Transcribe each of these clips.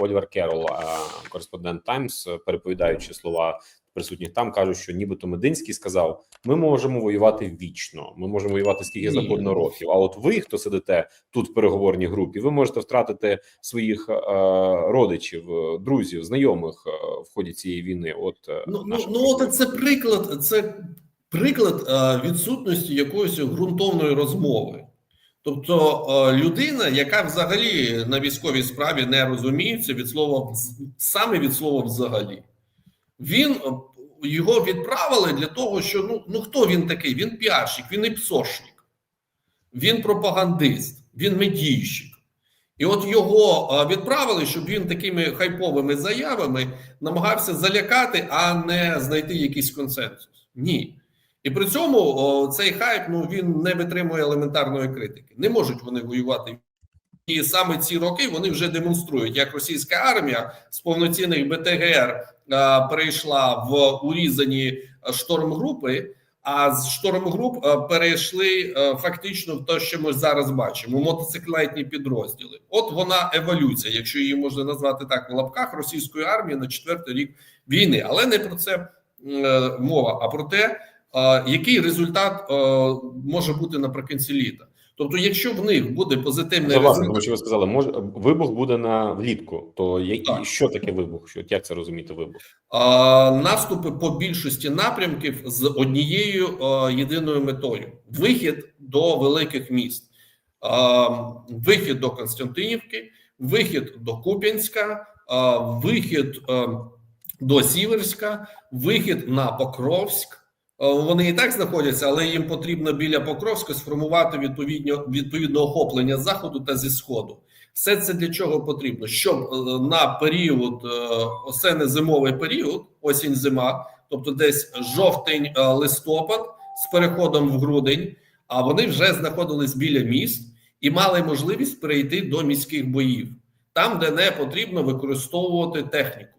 Олівер Керол, кореспондент Таймс, переповідаючи слова присутніх там, кажуть, що нібито Мединський сказав: ми можемо воювати вічно, ми можемо воювати скільки Ні. років. А от ви, хто сидите тут в переговорній групі, ви можете втратити своїх е, родичів, друзів, знайомих е, в ході цієї війни. От е, Ну, ну, ну от це приклад, це приклад е, відсутності якоїсь ґрунтовної розмови. Тобто е, людина, яка взагалі на військовій справі не розуміється від слова саме від слова взагалі, він е, його відправили для того, що ну, ну хто він такий? Він піарщик, він і псошник, він пропагандист, він медійщик. І от його е, відправили, щоб він такими хайповими заявами намагався залякати, а не знайти якийсь консенсус. Ні. І при цьому о, цей хайп ну він не витримує елементарної критики. Не можуть вони воювати. І саме ці роки вони вже демонструють, як російська армія з повноцінних БТГР а, перейшла в урізані штормгрупи, а з штормгруп а, перейшли а, фактично в те, що ми зараз бачимо: мотоциклетні підрозділи. От вона еволюція, якщо її можна назвати так в лапках російської армії на четвертий рік війни, але не про це е, мова, а про те, який результат е, може бути наприкінці літа. Тобто, якщо в них буде позитивний власне, результат, тому що ви сказали, може вибух буде на влітку. То я- Так. що таке вибух? Що як це розуміти? Вибух? А, наступи по більшості напрямків з однією а, єдиною метою: вихід до великих міст, а, вихід до Константинівки, вихід до Куп'янська, а, вихід а, до Сіверська, вихід на Покровськ. А, Вони і так знаходяться, але їм потрібно біля Покровська сформувати відповідно відповідне охоплення з заходу та зі сходу. Все це для чого потрібно? Щоб е, на період е, осени-зимовий період, осінь-зима, тобто десь жовтень, е, листопад з переходом в грудень, а вони вже знаходились біля міст і мали можливість перейти до міських боїв, там, де не потрібно використовувати техніку.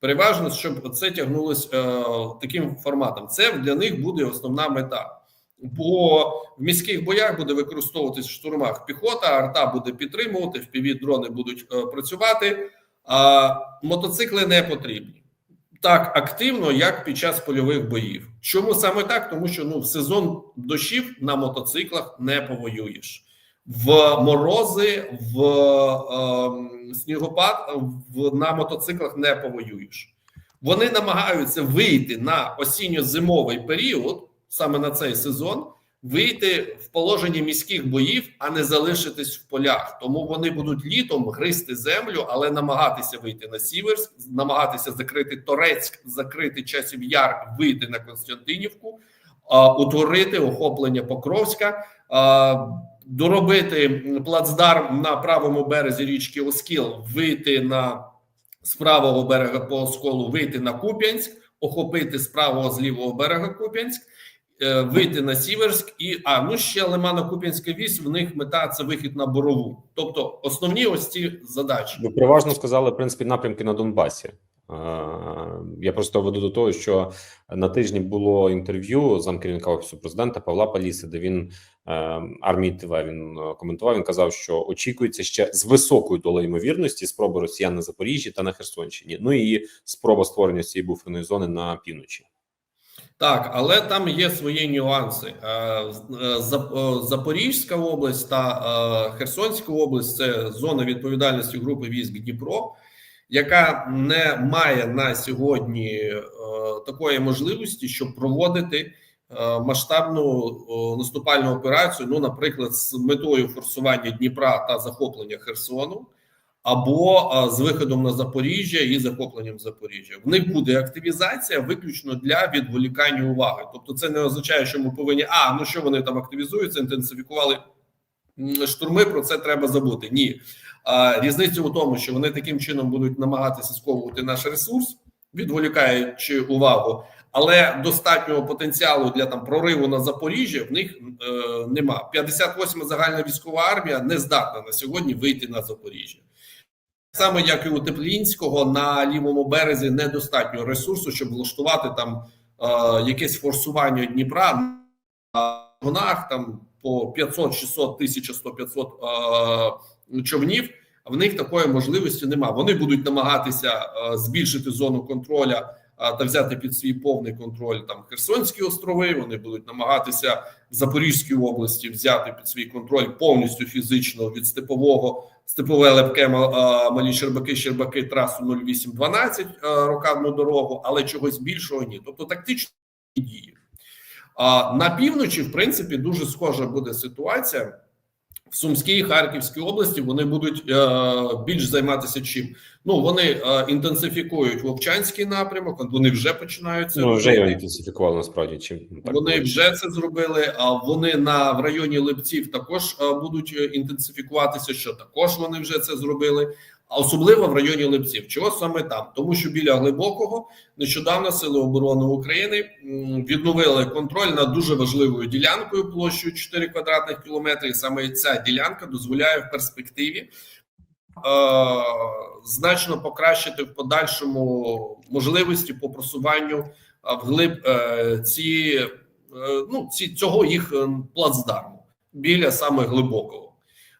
Переважно, щоб це тягнулось е, таким форматом. Це для них буде основна мета. Бо в міських боях буде використовуватись в штурмах піхота, арта буде підтримувати, впіві дрони будуть е, працювати, а мотоцикли не потрібні так активно, як під час польових боїв. Чому саме так? Тому що ну в сезон дощів на мотоциклах не повоюєш. В морози, в е, снігопад в, на мотоциклах не повоюєш. Вони намагаються вийти на осінньо-зимовий період, саме на цей сезон, вийти в положенні міських боїв, а не залишитись в полях. Тому вони будуть літом гризти землю, але намагатися вийти на Сіверськ, намагатися закрити Торецьк, закрити часів яр, вийти на Константинівку, а, утворити охоплення Покровська. а, Доробити плацдарм на правому березі річки Оскіл, вийти на з правого берега по Осколу, вийти на Куп'янськ, охопити з правого з лівого берега Куп'янськ, е, вийти на Сіверськ і а ну ще Лимано-Куп'янська вісь. В них мета це вихід на борову. Тобто основні ось ці задачі. Ви переважно сказали в принципі напрямки на Донбасі. Е, Я просто веду до того, що на тижні було інтерв'ю замкерівника офісу президента Павла Паліси, де він е, армії ТВ він е, коментував. Він казав, що очікується ще з високою долею ймовірності спроби росіян на Запоріжжі та на Херсонщині. Ну і спроба створення цієї буферної зони на півночі. Так, але там є свої нюанси. Зап- Запорізька область та Херсонська область це зона відповідальності групи військ Дніпро, яка не має на сьогодні е, такої можливості, щоб проводити е, масштабну е, наступальну операцію. Ну, наприклад, з метою форсування Дніпра та захоплення Херсону. Або а, з виходом на Запоріжжя і захопленням Запоріжжя. В них буде активізація виключно для відволікання уваги. Тобто, це не означає, що ми повинні а ну що вони там активізуються, інтенсифікували штурми. Про це треба забути. Ні, а, різниця у тому, що вони таким чином будуть намагатися сковувати наш ресурс, відволікаючи увагу. Але достатнього потенціалу для там прориву на Запоріжжя в них е, нема. 58-ма загальна військова армія не здатна на сьогодні вийти на Запоріжжя. Саме як і у Теплінського на лівому березі недостатньо ресурсу, щоб влаштувати там е, якесь форсування Дніпра на гонах там по 500, 600, 1100, 500 е, човнів в них такої можливості немає. Вони будуть намагатися е, збільшити зону контроля е, та взяти під свій повний контроль там Херсонські острови. Вони будуть намагатися в Запорізькій області взяти під свій контроль повністю фізично від степового степове лепке е, малі Щербаки, Щербаки, трасу 0812 е, рокадну дорогу, але чогось більшого ні. Тобто тактичні дії. А на півночі, в принципі, дуже схожа буде ситуація. В Сумській Харківській області вони будуть е, більш займатися чим. Ну вони е, інтенсифікують Вовчанський напрямок. Вони вже починаються Ну, вже його інтенсифікували насправді. Чим так Вони було. вже це зробили. А вони на в районі Липців також е, будуть е, інтенсифікуватися. Що також вони вже це зробили. А особливо в районі Липців. Чого саме там? Тому що біля глибокого нещодавно сили оборони України відновили контроль над дуже важливою ділянкою площею 4 квадратних кілометри. Саме ця ділянка дозволяє в перспективі е, значно покращити в подальшому можливості по просуванню а, вглиб е, ці, е, ну, ці цього їх е, плацдарму біля саме глибокого.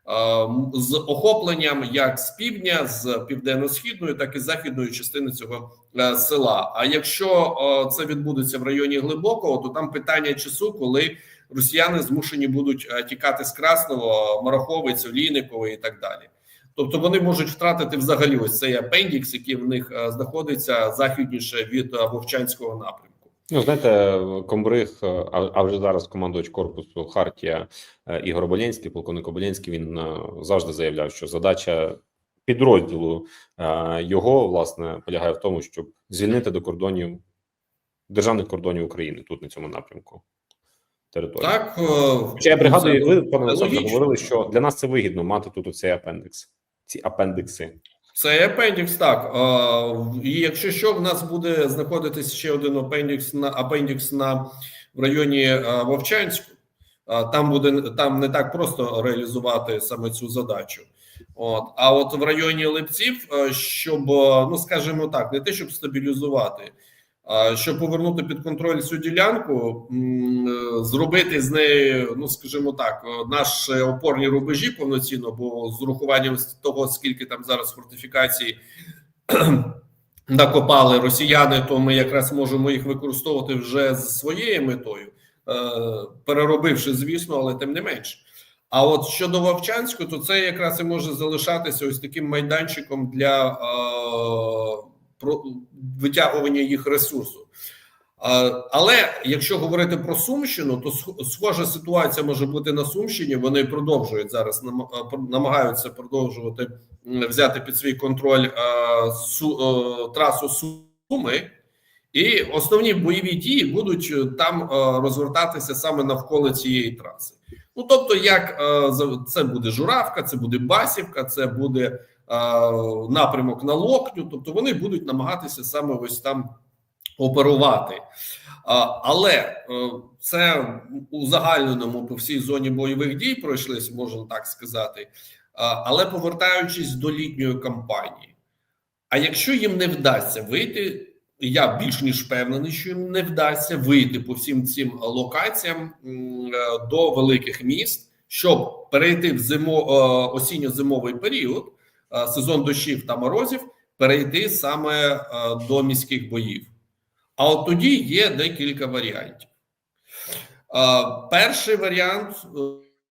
Е, м, З охопленням як з півдня, з південно-східної, так і західної частини цього е, села. А якщо е, це відбудеться в районі глибокого, то там питання часу, коли росіяни змушені будуть е, тікати з Красного, Мараховицю, Лійниково і так далі. Тобто вони можуть втратити взагалі ось цей апендікс, який в них знаходиться західніше від Вовчанського напрямку. Ну, знаєте, комбриг, а, а вже зараз командувач корпусу Хартія е, Ігор Оболєнський, полковник Оболєнський, він е, завжди заявляв, що задача підрозділу е, його власне полягає в тому, щоб звільнити до кордонів державних кордонів України тут на цьому напрямку території. Так е, Хоча я пригадую, ви, пане Олександре, говорили, що для нас це вигідно мати тут цей апендикс, ці апендикси. Це апендікс, так. І якщо що, в нас буде знаходитись ще один апендікс на апендікс на в районі Вовчанську. Там буде там не так просто реалізувати саме цю задачу. От а от в районі Липців, е, щоб е, ну скажімо так, не те, щоб стабілізувати, щоб повернути під контроль цю ділянку, е, зробити з неї, ну скажімо так, е, наші опорні рубежі повноцінно, бо з урахуванням того, скільки там зараз фортифікацій накопали росіяни, то ми якраз можемо їх використовувати вже з своєю метою, е, переробивши, звісно, але тим не менше. А от щодо Вовчанську, то це якраз і може залишатися ось таким майданчиком для витягування їх ресурсу. Але якщо говорити про Сумщину, то схожа ситуація може бути на Сумщині. Вони продовжують зараз нам- намагаються продовжувати взяти під свій контроль е, су, трасу Суми, і основні бойові дії будуть е, там е, розвертатися саме навколо цієї траси. Ну тобто, як це буде Журавка, це буде Басівка, це буде напрямок на Локню. Тобто вони будуть намагатися саме ось там оперувати. Але е, це у загальненому по всій зоні бойових дій пройшлися, можна так сказати. Але повертаючись до літньої кампанії, а якщо їм не вдасться вийти, я більш ніж впевнений, що їм не вдасться вийти по всім цим локаціям е, до великих міст, щоб перейти в зимо е, осінньо-зимовий період, сезон дощів та морозів, перейти саме е, до міських боїв. А от тоді є декілька варіантів. Е, Перший варіант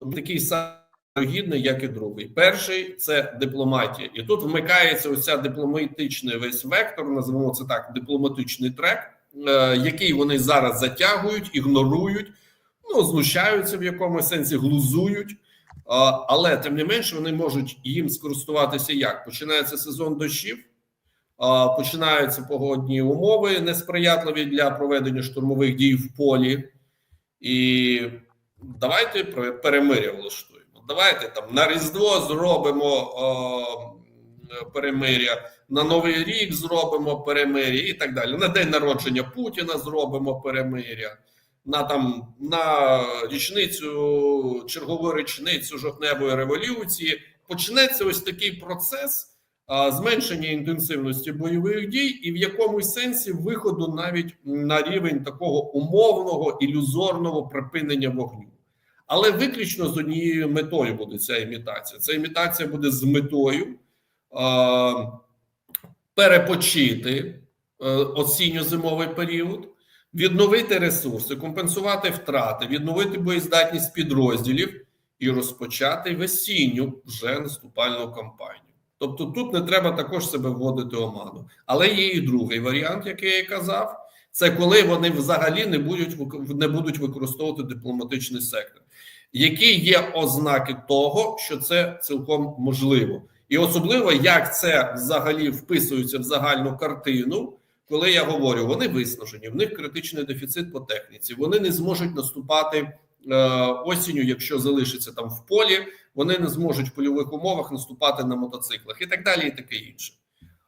е, такий самий гідний, як і другий. Перший це дипломатія, і тут вмикається оця дипломатичний весь вектор, називаємо це так: дипломатичний трек, е, який вони зараз затягують, ігнорують, ну знущаються в якомусь сенсі, глузують. Але тим не менше вони можуть їм скористуватися як починається сезон дощів. Починаються погодні умови несприятливі для проведення штурмових дій в полі, і давайте перемир'я влаштуємо. Давайте там на Різдво зробимо перемир'я, на Новий рік зробимо перемир'я і так далі. На день народження Путіна зробимо перемир'я. На там на річницю, чергову річницю жовтневої революції почнеться ось такий процес а, зменшення інтенсивності бойових дій, і в якомусь сенсі виходу навіть на рівень такого умовного ілюзорного припинення вогню. Але виключно з однією метою буде ця імітація. Ця імітація буде з метою перепочити е, осінньо-зимовий період, відновити ресурси, компенсувати втрати, відновити боєздатність підрозділів і розпочати весінню вже наступальну кампанію. Тобто тут не треба також себе вводити оману. Але є і другий варіант, який я казав. Це коли вони взагалі не будуть не будуть використовувати дипломатичний сектор. Які є ознаки того, що це цілком можливо, і особливо як це взагалі вписується в загальну картину, коли я говорю, вони виснажені, в них критичний дефіцит по техніці, вони не зможуть наступати е, осінню, якщо залишиться там в полі, вони не зможуть в польових умовах наступати на мотоциклах і так далі, і таке інше.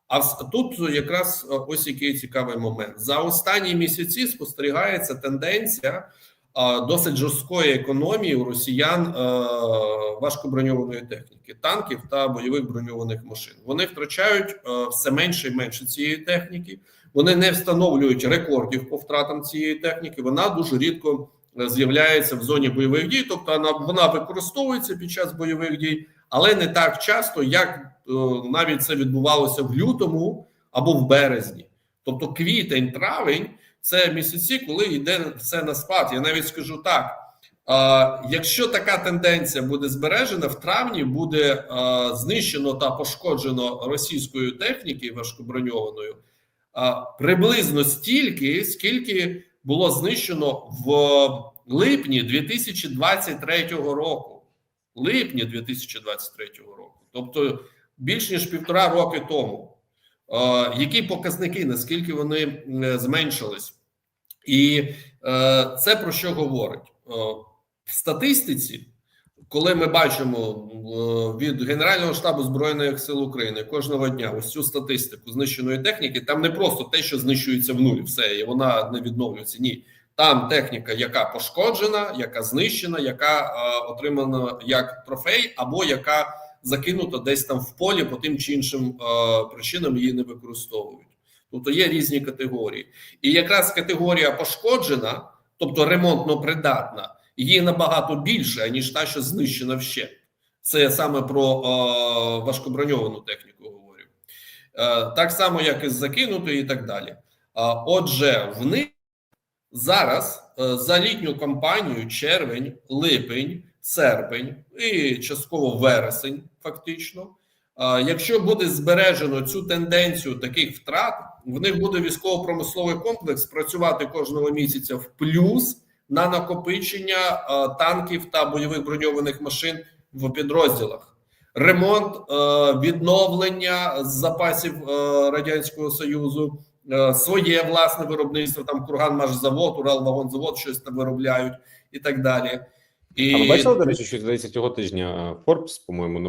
А тут якраз е, ось який цікавий момент. За останні місяці спостерігається тенденція е, досить жорсткої економії у росіян важкоброньованої техніки, танків та бойових броньованих машин. Вони втрачають все менше і менше цієї техніки. Вони не встановлюють рекордів по втратам цієї техніки. Вона дуже рідко е, з'являється в зоні бойових дій, тобто вона, вона використовується під час бойових дій, але не так часто, як е, навіть це відбувалося в лютому або в березні. Тобто квітень, травень це місяці, коли йде все на спад. Я навіть скажу так: якщо така тенденція буде збережена, в травні буде знищено та пошкоджено російської техніки важкоброньованою приблизно стільки, скільки було знищено в липні 2023 року. Липні 2023 року, тобто більш ніж півтора роки тому. Які показники, наскільки вони зменшились, і е, це про що говорить Е, в статистиці, коли ми бачимо е, від Генерального штабу збройних сил України кожного дня ось цю статистику знищеної техніки, там не просто те, що знищується в нулі, все і вона не відновлюється. Ні, там техніка, яка пошкоджена, яка знищена, яка е, отримана як трофей, або яка закинута десь там в полі по тим чи іншим е, причинам її не використовують. Тобто є різні категорії, і якраз категорія пошкоджена, тобто ремонтно придатна, її набагато більше ніж та, що знищена вщент. Це я саме про е, важкоброньовану техніку говорю. Е, так само, як і з закинутою, і так далі. Е, отже, в них зараз е, за літню кампанію червень, липень, серпень і частково вересень, фактично. А, Якщо буде збережено цю тенденцію таких втрат, в них буде військово-промисловий комплекс працювати кожного місяця в плюс на накопичення танків та бойових броньованих машин в підрозділах. Ремонт, е, відновлення з запасів е, радянського союзу, е, своє власне виробництво. Там Курганмашзавод, Уралвагонзавод щось там виробляють і так далі. І А ви бачили, до речі, що здається цього тижня Forbes, по-моєму,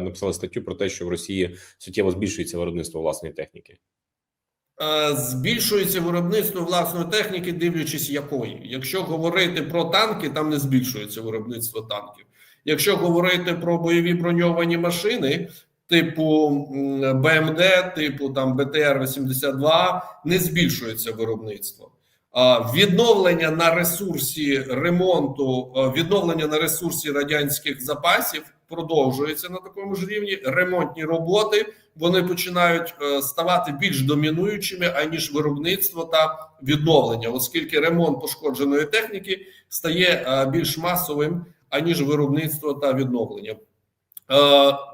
написали статтю про те, що в Росії суттєво збільшується виробництво власної техніки. Е, збільшується виробництво власної техніки, дивлячись якої. Якщо говорити про танки, там не збільшується виробництво танків. Якщо говорити про бойові броньовані машини, типу БМД, типу там БТР 82 не збільшується виробництво. Відновлення на ресурсі ремонту, відновлення на ресурсі радянських запасів продовжується на такому ж рівні. Ремонтні роботи вони починають е, ставати більш домінуючими аніж виробництво та відновлення, оскільки ремонт пошкодженої техніки стає е, більш масовим аніж виробництво та відновлення. Е,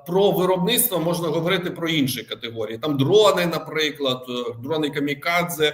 Про виробництво можна говорити про інші категорії. Там дрони, наприклад, дрони камікадзе,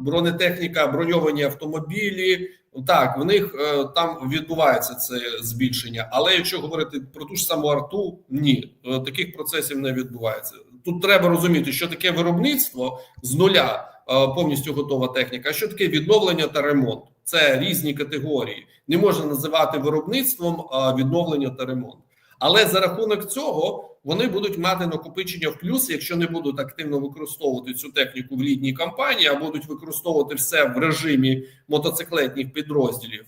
бронетехніка, броньовані автомобілі. Так, в них е, там відбувається це збільшення. Але якщо говорити про ту ж саму арту, ні, е, таких процесів не відбувається. Тут треба розуміти, що таке виробництво з нуля е, повністю готова техніка. А що таке відновлення та ремонт? Це різні категорії. Не можна називати виробництвом відновлення та ремонт. Але за рахунок цього вони будуть мати накопичення в плюс, якщо не будуть активно використовувати цю техніку в літній кампанії, а будуть використовувати все в режимі мотоциклетних підрозділів.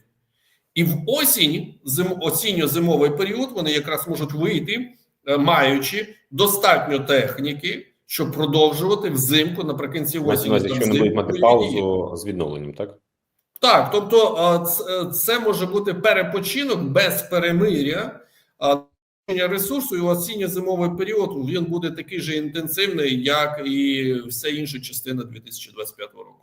І в осінь, зим, осінньо-зимовий період, вони якраз можуть вийти, е, маючи достатньо техніки, щоб продовжувати взимку наприкінці та якщо взимку будуть мати паузу з відновленням, так? Так, тобто ц- е, це може бути перепочинок без перемиря, а, ресурсу і осінньо зимовий період він буде такий же інтенсивний, як і вся інша частина 2025 року.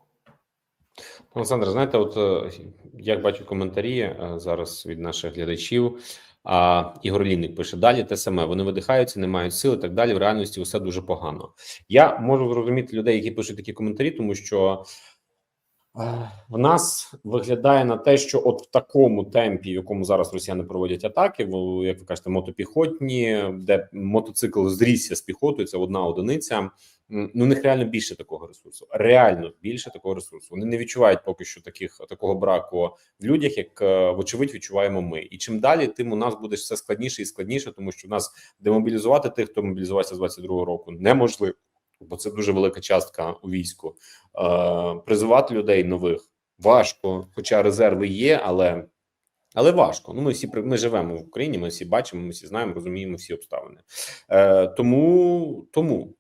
Олександр, знаєте, от е, як бачу коментарі е, зараз від наших глядачів. А Ігор Лінник пише далі те саме. Вони видихаються, не мають сил і так далі. В реальності все дуже погано. Я можу зрозуміти людей, які пишуть такі коментарі, тому що в нас виглядає на те, що от в такому темпі, в якому зараз росіяни проводять атаки, в як ви кажете, мотопіхотні, де мотоцикл зрісся з піхотою, це одна одиниця. Ну, у них реально більше такого ресурсу. Реально більше такого ресурсу. Вони не відчувають поки що таких такого браку в людях, як е, вочевидь відчуваємо ми. І чим далі, тим у нас буде все складніше і складніше, тому що в нас демобілізувати тих, хто мобілізувався з 22-го року, неможливо, бо це дуже велика частка у війську. Е, призивати людей нових важко, хоча резерви є, але. Але важко. Ну, ми всі ми живемо в Україні. Ми всі бачимо, ми всі знаємо, розуміємо всі обставини. Е, тому тому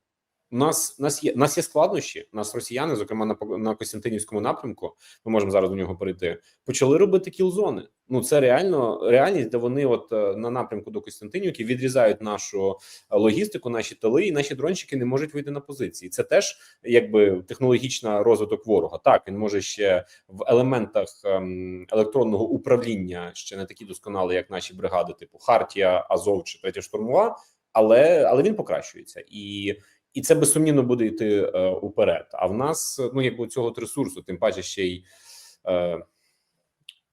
у нас нас є нас є складнощі. Нас росіяни, зокрема на на Костянтинівському напрямку. Ми можемо зараз до нього перейти. Почали робити кілзони. Ну це реально реальність, де вони, от е, на напрямку до Костянтинівки, відрізають нашу е, логістику, наші тили, і наші дрончики не можуть вийти на позиції. Це теж якби технологічна розвиток ворога. Так він може ще в елементах ем, електронного управління ще не такі досконалі, як наші бригади, типу Хартія, Азов чи третя штурмова, але але він покращується і. І це безсумнівно буде йти е, уперед. А в нас ну якби цього ресурсу, тим паче ще й е,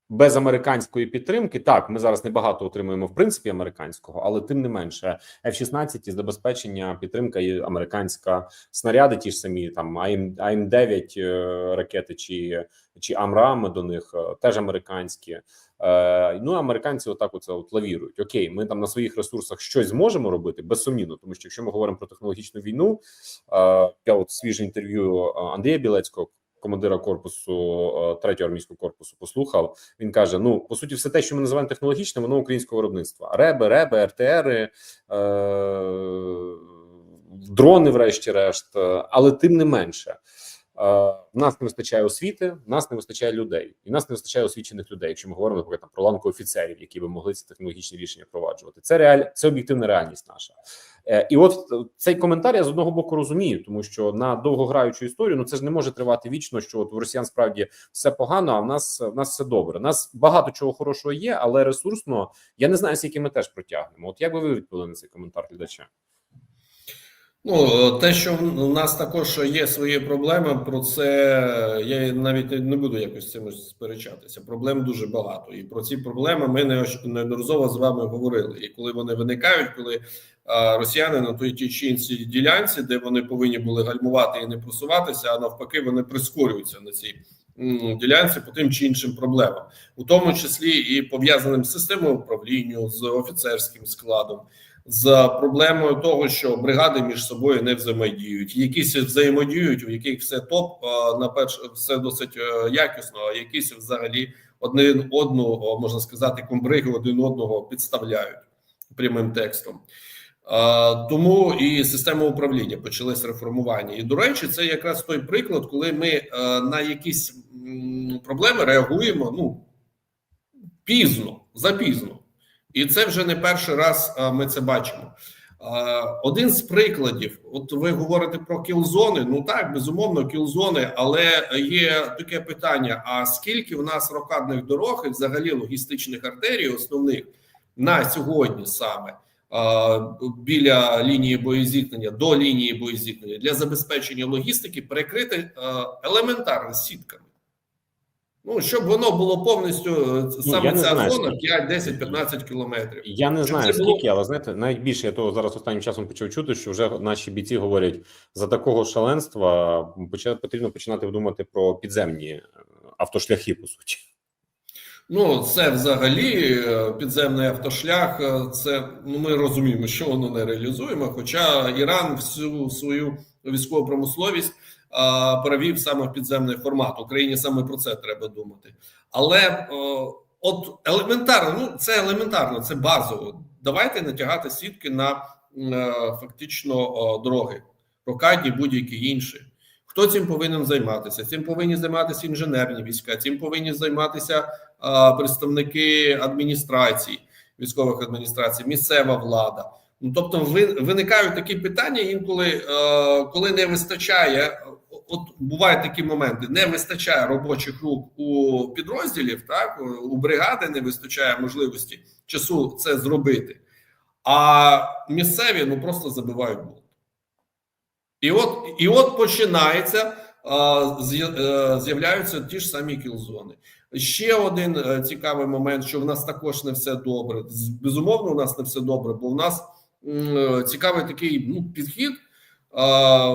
без американської підтримки. Так, ми зараз небагато отримуємо в принципі американського, але тим не менше, F-16 із забезпечення підтримка і американська снаряди, ті ж самі там АМ, АМ-9 е, ракети чи чи Амрами до них теж американські. Е, ну, американці отак оце от лавірують. Окей, ми там на своїх ресурсах щось зможемо робити безсумнівно, тому що якщо ми говоримо про технологічну війну, е, я от свіже інтерв'ю е, Андрія Білецького. Командира корпусу третього армійського корпусу послухав. Він каже: Ну по суті, все те, що ми називаємо технологічним, воно українського виробництва. Реби, реби, РТРи, е, дрони, врешті-решт, але тим не менше. Е, В нас не вистачає освіти, в нас не вистачає людей, і в нас не вистачає освічених людей. Якщо ми говоримо наприклад, там, про ланку офіцерів, які би могли ці технологічні рішення впроваджувати. Це реаль... це об'єктивна реальність наша. Е, І от цей коментар я з одного боку розумію, тому що на довгограючу історію ну це ж не може тривати вічно. Що от у росіян справді все погано, а в нас в нас все добре. У нас багато чого хорошого є, але ресурсно я не знаю, скільки ми теж протягнемо. От як би ви відповіли на цей коментар глядача? Ну, те, що в нас також є свої проблеми, про це я навіть не буду якось цим сперечатися. Проблем дуже багато, і про ці проблеми ми неодноразово з вами говорили. І коли вони виникають, коли росіяни на той ті чи іншій ділянці, де вони повинні були гальмувати і не просуватися, а навпаки, вони прискорюються на цій ділянці по тим чи іншим проблемам, у тому числі і пов'язаним з системою управління, з офіцерським складом з проблемою того, що бригади між собою не взаємодіють. Якісь взаємодіють, у яких все топ на перше все досить е, якісно, а якісь взагалі один одну можна сказати, комбриги один одного підставляють прямим текстом. Тому і система управління почалось реформування. І до речі, це якраз той приклад, коли ми е, на якісь проблеми реагуємо ну пізно, запізно. І це вже не перший раз ми це бачимо. Один з прикладів, от ви говорите про кілзони. Ну так, безумовно, кілзони, але є таке питання: а скільки в нас рокадних дорог і взагалі логістичних артерій, основних на сьогодні саме біля лінії боєзіткнення до лінії боєзіткнення для забезпечення логістики перекрити елементарно сітками? Ну, щоб воно було повністю саме ну, ця знаю, зона скільки. 5, 10, 15 кілометрів. Я не Щоб знаю було- скільки, але знаєте, навіть більше я того зараз останнім часом почав чути, що вже наші бійці говорять за такого шаленства потрібно починати думати про підземні е, автошляхи, по суті. Ну, це взагалі е, підземний автошлях. е, Це ну ми розуміємо, що воно не реалізуємо. Хоча Іран всю свою військову промисловість перевів саме в підземний формат. Україні саме про це треба думати. Але е, от елементарно, ну це елементарно, це базово. Давайте натягати сітки на е, фактично дороги, рокадні будь-які інші. Хто цим повинен займатися? Цим повинні займатися інженерні війська, цим повинні займатися а, представники адміністрацій. військових адміністрацій, місцева влада. Ну тобто, ви, виникають такі питання інколи, е, коли не вистачає. От бувають такі моменти: не вистачає робочих рук у підрозділів, так у бригади не вистачає можливості часу це зробити. А місцеві ну просто забивають болт. І от, і от починається е, з'являються ті ж самі кілзони. Ще один е, цікавий момент, що в нас також не все добре. Безумовно, у нас не все добре, бо в нас е, цікавий такий ну, підхід.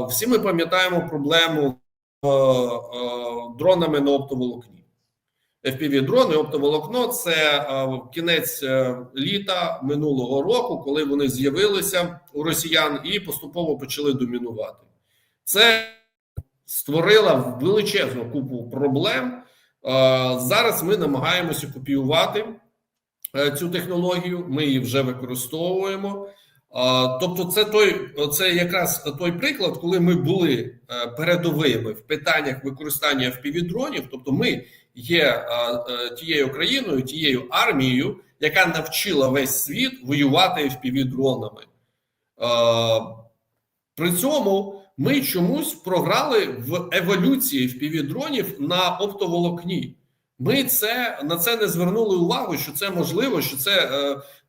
Всі ми пам'ятаємо проблему е, е, дронами на оптоволокні. FPV-дрони, оптоволокно це е, кінець літа минулого року, коли вони з'явилися у росіян і поступово почали домінувати. Це створило величезну купу проблем. Зараз ми намагаємося копіювати цю технологію. Ми її вже використовуємо. Тобто, це той, це якраз той приклад, коли ми були е, передовими в питаннях використання FPV-дронів. Тобто, ми є е, е, тією країною, тією армією, яка навчила весь світ воювати FPV-дронами. Е, При цьому ми чомусь програли в еволюції FPV-дронів на оптоволокні. Ми це на це не звернули увагу, що це можливо, що це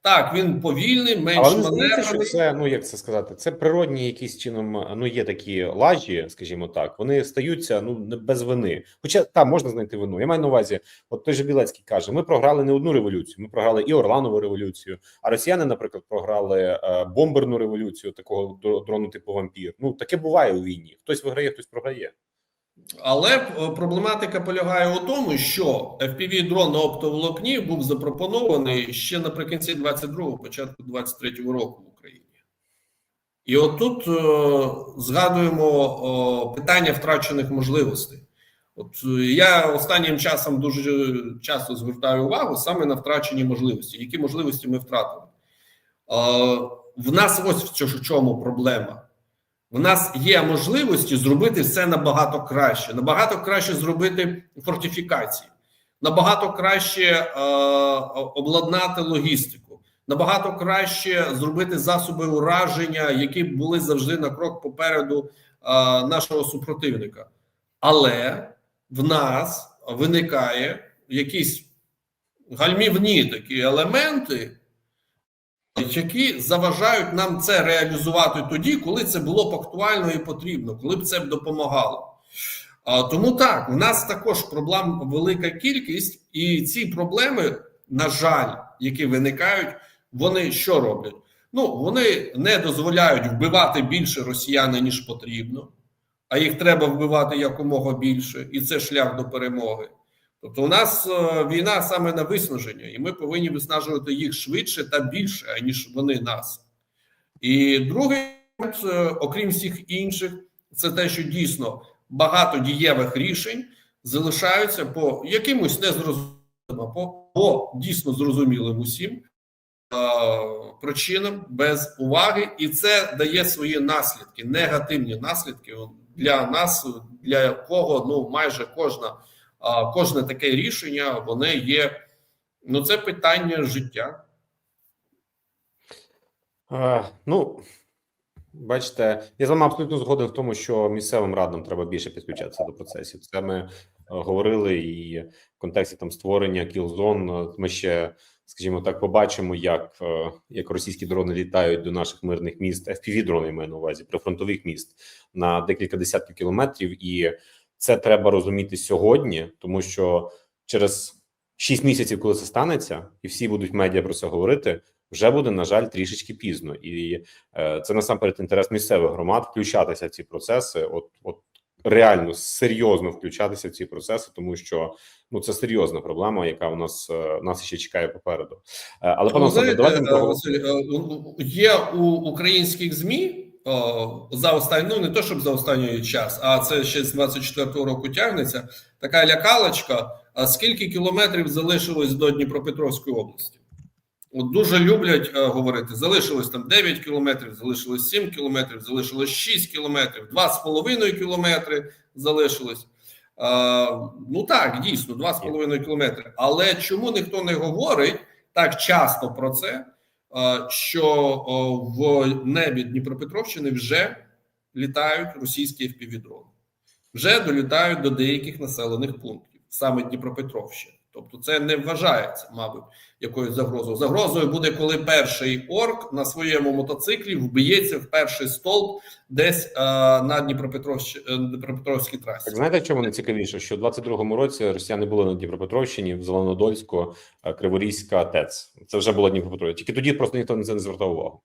так, він повільний, менш Але здається, що це ну як це сказати, це природні якісь чином. Ну є такі лажі, скажімо так, вони стаються ну без вини. Хоча там можна знайти вину. Я маю на увазі, от той же Білецький каже: ми програли не одну революцію. Ми програли і Орланову революцію. А росіяни, наприклад, програли е, бомберну революцію, такого дро- дрону типу вампір. Ну таке буває у війні. Хтось виграє, хтось програє. Але е, проблематика полягає у тому, що fpv дрон на оптоволокні був запропонований ще наприкінці 22-го, початку 23-го року в Україні. І отут е, згадуємо о, питання втрачених можливостей. От е, я останнім часом дуже часто звертаю увагу саме на втрачені можливості. Які можливості ми втратили? Е, в нас ось в чому проблема. У нас є можливості зробити все набагато краще, набагато краще зробити фортифікації, набагато краще е, обладнати логістику, набагато краще зробити засоби ураження, які були завжди на крок попереду е, нашого супротивника. Але в нас виникає якісь гальмівні такі елементи, які заважають нам це реалізувати тоді, коли це було б актуально і потрібно, коли б це б допомагало. Тому так, у нас також проблем велика кількість, і ці проблеми, на жаль, які виникають, вони що роблять? Ну, вони не дозволяють вбивати більше росіяни, ніж потрібно, а їх треба вбивати якомога більше, і це шлях до перемоги. Тобто, у нас е, війна саме на виснаження, і ми повинні виснажувати їх швидше та більше, ніж вони нас. І другий е, окрім всіх інших, це те, що дійсно багато дієвих рішень залишаються по якимось незрозумілим, по дійсно зрозумілим усім е, причинам без уваги, і це дає свої наслідки, негативні наслідки для нас, для кого ну майже кожна кожне таке рішення воно є. Ну, це питання життя. Е, ну, бачите, я з вами абсолютно згоден в тому, що місцевим радам треба більше підключатися до процесів. Це ми е, говорили, і в контексті там створення кілзон. Ми ще, скажімо так, побачимо, як, е, як російські дрони літають до наших мирних міст. fpv дрони маю на увазі прифронтових міст на декілька десятків кілометрів, і це треба розуміти сьогодні, тому що через 6 місяців, коли це станеться, і всі будуть медіа про це говорити. Вже буде на жаль трішечки пізно, і е, це насамперед інтерес місцевих громад включатися в ці процеси. От, от реально серйозно включатися в ці процеси, тому що ну це серйозна проблема, яка у нас е, нас ще чекає попереду. Е, але пане Ну, давайте е. Василь, е, у- у- є у українських ЗМІ за останній, ну не то щоб за останній час, а це ще з 24-го року тягнеться. Така лякалочка. А скільки кілометрів залишилось до Дніпропетровської області? От дуже люблять е, говорити: залишилось там 9 кілометрів, залишилось 7 кілометрів, залишилось 6 кілометрів, 2,5 кілометри залишилось. Е, ну так, дійсно, 2,5 кілометри. Але чому ніхто не говорить так часто про це, що в небі Дніпропетровщини вже літають російські FPV-дрони, вже долітають до деяких населених пунктів, саме Дніпропетровщини. Тобто, це не вважається, мабуть, якоюсь загрозою. Загрозою буде, коли перший орк на своєму мотоциклі вб'ється в перший стовп десь е, на е, Дніпропетровській трасі. Так знаєте, чому найцікавіше? Що в 22-му році росіяни були на Дніпропетровщині, в Зеленодольську, е, Криворізька ТЕЦ. Це вже було Дніпропетровщина. Тільки тоді просто ніхто на це не звертав увагу.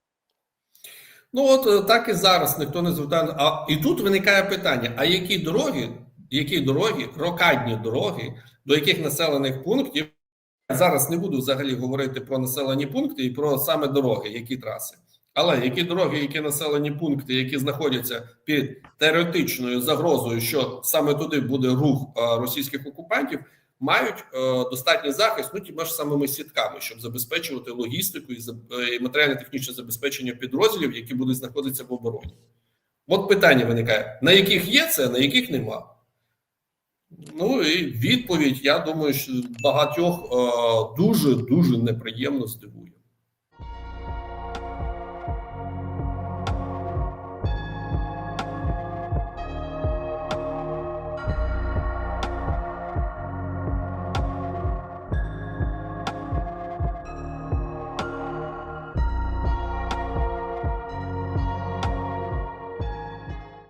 Ну от е, так і зараз ніхто не звертає. А і тут виникає питання: а які дороги, які дороги, рокадні дороги, до яких населених пунктів зараз не буду взагалі говорити про населені пункти і про саме дороги, які траси. Але які дороги, які населені пункти, які знаходяться під теоретичною загрозою, що саме туди буде рух е, російських окупантів, мають е, достатній захист, ну тіма ж самими сітками, щоб забезпечувати логістику е, і матеріально-технічне забезпечення підрозділів, які будуть знаходитися в обороні. От питання виникає: на яких є це, на яких нема. Ну і відповідь, я думаю, що багатьох е, дуже дуже неприємно здивує.